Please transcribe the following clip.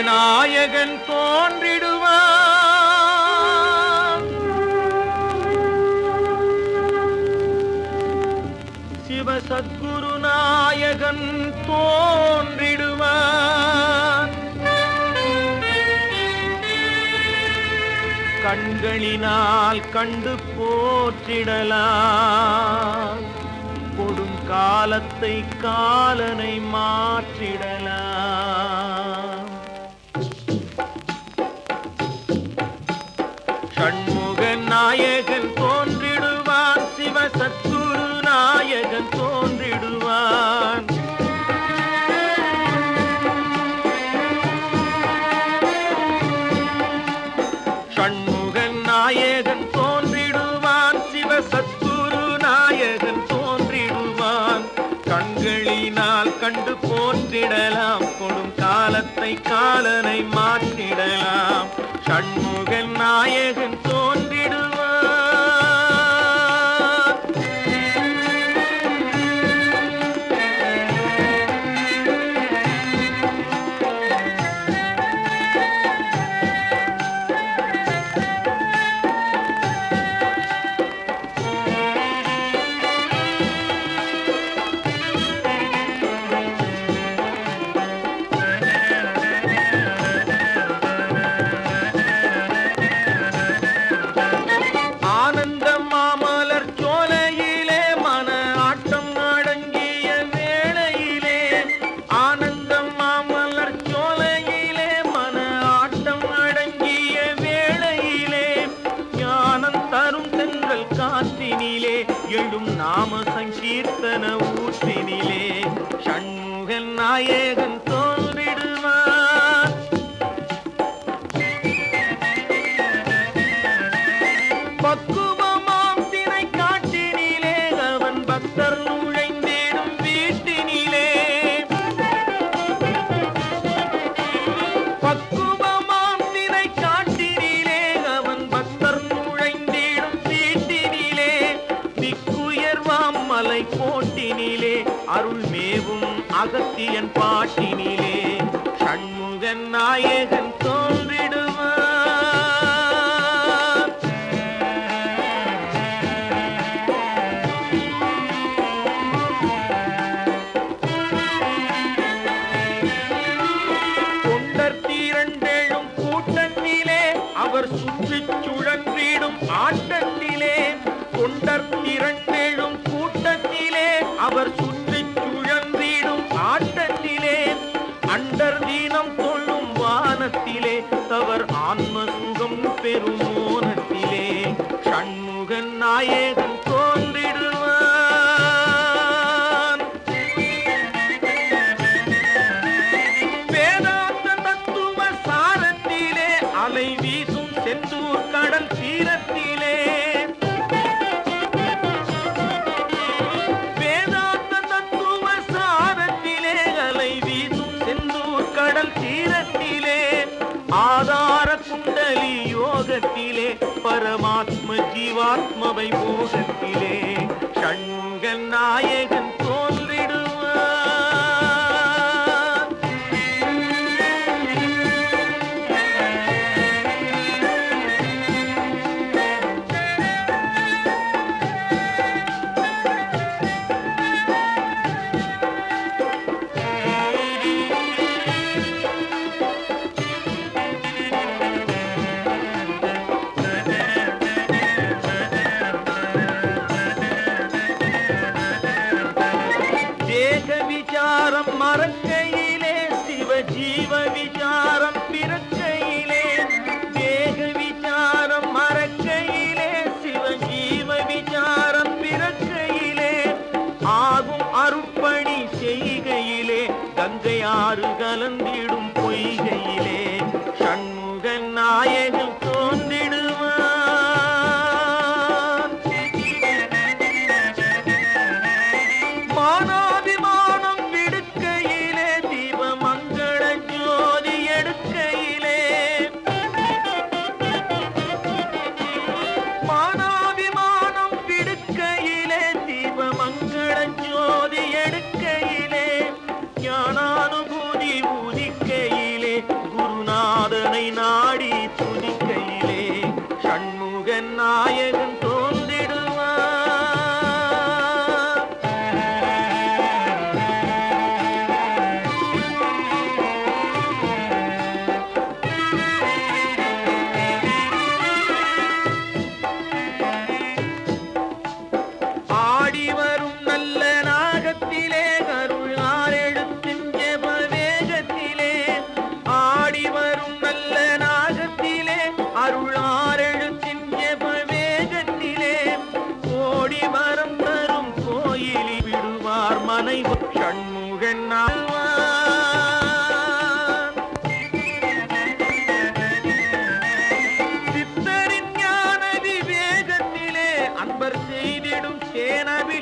விநாயகன் தோன்றிடுவான். சிவசத்குருநாயகன் தோன்றிடுவான். கண்களினால் கண்டு போற்றிடலாம். கொடுங்காலத்தை காலனை மாற்றிடலாம். கண்முக நாயகன் போன்ற நாயகன் தோ அருளை போட்டினிலே அருள் மேவும் அகத்தியன் பாட்டினிலே சண்முகன் நாயகன் தோன்றிடுவார். தொண்டர் தீரண்டெழும் கூட்டத்திலே அவர் சுற்றிச்சுழ അണ്ട போகத்திலே பரமாத்ம ஜீவாத்மவை போகத்திலே ஷண்கன் நாயகன் மறக்கையிலே சிவ ஜீவ விசாரம். and I be